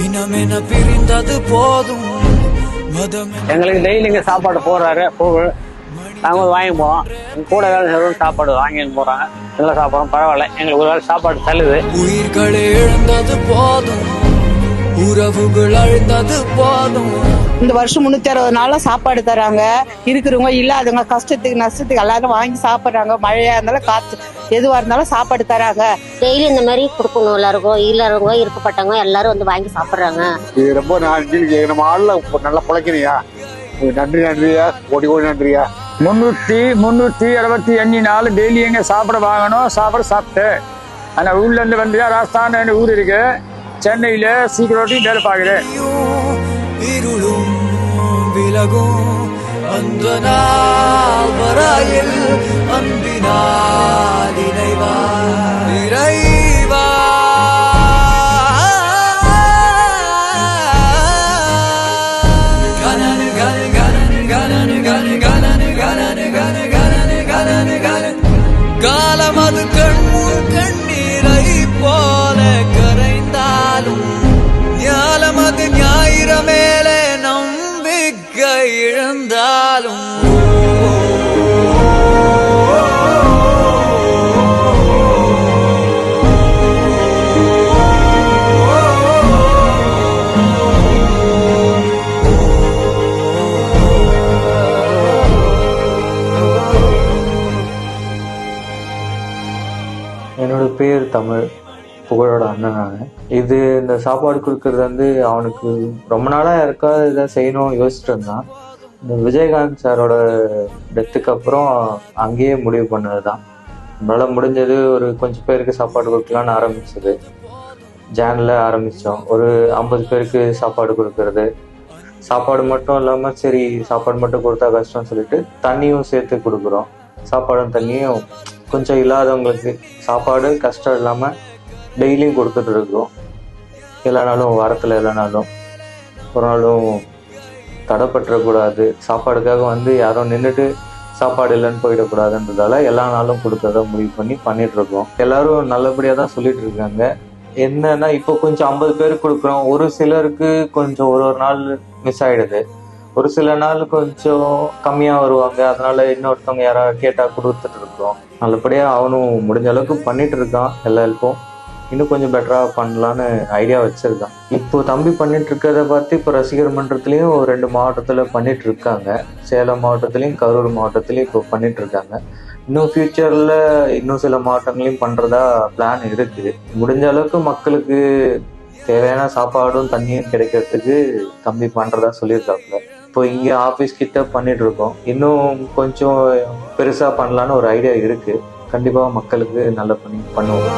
இனமென பிரிந்தது போதும். எங்களுக்கு டெய்லி இங்கே சாப்பாடு போடுறாரு போகு நாங்கள் வாங்கி போவோம். கூட வேலை சாப்பாடு வாங்கிட்டு போகிறாங்க நல்லா சாப்பிட்றோம் பரவாயில்ல. எங்களுக்கு ஒரு வேளை சாப்பாடு தள்ளுது. உயிர்களை இழந்தது போதும். உறவுகள் அழிந்தது போதும். இந்த வருஷம் முன்னூத்தி அறுபது நாளா சாப்பாடு தராங்க. இருக்கிறவங்க இல்லாதவங்க கஷ்டத்துக்கு நஷ்டத்துக்கு எல்லாரும் வாங்கி சாப்பிடுறாங்க. மழையா இருந்தாலும் காத்து எதுவா இருந்தாலும் சாப்பாடு தராங்க. டெய்லி இந்த மாதிரி கொடுக்கணும். எல்லாருக்கும் இல்லாதவங்க இருக்கப்பட்டவங்க எல்லாரும் வந்து வாங்கி சாப்பிடுறாங்க. இது ரொம்ப நன்றி நம்ம ஆள்ல நல்லா பிழைக்கணியா நன்றி நன்றியா? கோடி கோடி நன்றியா? முந்நூற்றி முந்நூற்றி அறுபத்தி அஞ்சு நாள் டெய்லி எங்க சாப்பிட வாங்கணும். சாப்பாடு சாப்பிட்டு ஆனால் ஊர்ல இருந்து வந்து ராஜஸ்தான் ஊர் இருக்கு. சென்னையில சீக்கிரோட்டி வேலை பார்க்குறேன். இருளும் விலகும். அந்த நாள் வரையில் அன்பினால் இருந்தாலும் என்னோட பேர் தமிழ் புகழோட அண்ணன் நான். இது இந்த சாப்பாடு கொடுக்கறது வந்து அவனுக்கு ரொம்ப நாளாக யாருக்காவது இதை செய்யணும் யோசிச்சுட்டு இருந்தான். இந்த விஜயகாந்த் சாரோட டெத்துக்கு அப்புறம் அங்கேயே முடிவு பண்ணது தான் நம்மளால் முடிஞ்சது ஒரு கொஞ்சம் பேருக்கு சாப்பாடு கொடுக்கலான்னு ஆரம்பிச்சது. ஜேனில் ஆரம்பித்தோம் ஒரு ஐம்பது பேருக்கு சாப்பாடு கொடுக்கறது. சாப்பாடு மட்டும் இல்லாமல் சரி சாப்பாடு மட்டும் கொடுத்தா கஷ்டம்னு சொல்லிட்டு தண்ணியும் சேர்த்து கொடுக்குறோம். சாப்பாடும் தண்ணியும் கொஞ்சம் இல்லாதவங்களுக்கு சாப்பாடு கஷ்டம் இல்லாமல் டெய்லியும் கொடுத்துட்டு இருக்கோம் எல்லா நாளும் வாரத்துல எல்லா நாளும். ஒரு நாளும் தடைப்பற்றக்கூடாது சாப்பாடுக்காக வந்து யாரும் நின்றுட்டு சாப்பாடு இல்லைன்னு போயிடக்கூடாதுன்றதால எல்லா நாளும் கொடுக்கறத முடிவு பண்ணி பண்ணிட்டுருக்கோம். எல்லாரும் நல்லபடியாக தான் சொல்லிட்டு இருக்காங்க என்னன்னா இப்போ கொஞ்சம் ஐம்பது பேருக்கு கொடுக்குறோம். ஒரு சிலருக்கு கொஞ்சம் ஒரு ஒரு நாள் மிஸ் ஆகிடுது ஒரு சில நாள் கொஞ்சம் கம்மியாக வருவாங்க. அதனால இன்னொருத்தவங்க யாராவது கேட்டால் கொடுத்துட்டு இருக்கோம் நல்லபடியாக அவனும் முடிஞ்ச அளவுக்கு பண்ணிட்டு இருக்கான் எல்லா ஹெல்ப்பும் இன்னும் கொஞ்சம் பெட்டராக பண்ணலான்னு ஐடியா வச்சுருக்கான். இப்போ தம்பி பண்ணிட்டு இருக்கிறத பார்த்து இப்போ ரசிகர் மன்றத்துலேயும் ஒரு ரெண்டு மாவட்டத்தில் பண்ணிட்டு இருக்காங்க. சேலம் மாவட்டத்துலேயும் கரூர் மாவட்டத்துலேயும் இப்போ பண்ணிட்டு இருக்காங்க. இன்னும் ஃபியூச்சரில் இன்னும் சில மாவட்டங்களையும் பண்ணுறதா பிளான் இருக்கு. முடிஞ்ச அளவுக்கு மக்களுக்கு தேவையான சாப்பாடும் தண்ணியும் கிடைக்கிறதுக்கு தம்பி பண்ணுறதா சொல்லியிருக்காப்புல. இப்போ இங்கே ஆஃபீஸ் கிட்ட பண்ணிட்டு இருக்கோம். இன்னும் கொஞ்சம் பெருசாக பண்ணலான்னு ஒரு ஐடியா இருக்கு. கண்டிப்பாக மக்களுக்கு நல்ல பண்ணி பண்ணுவோம்.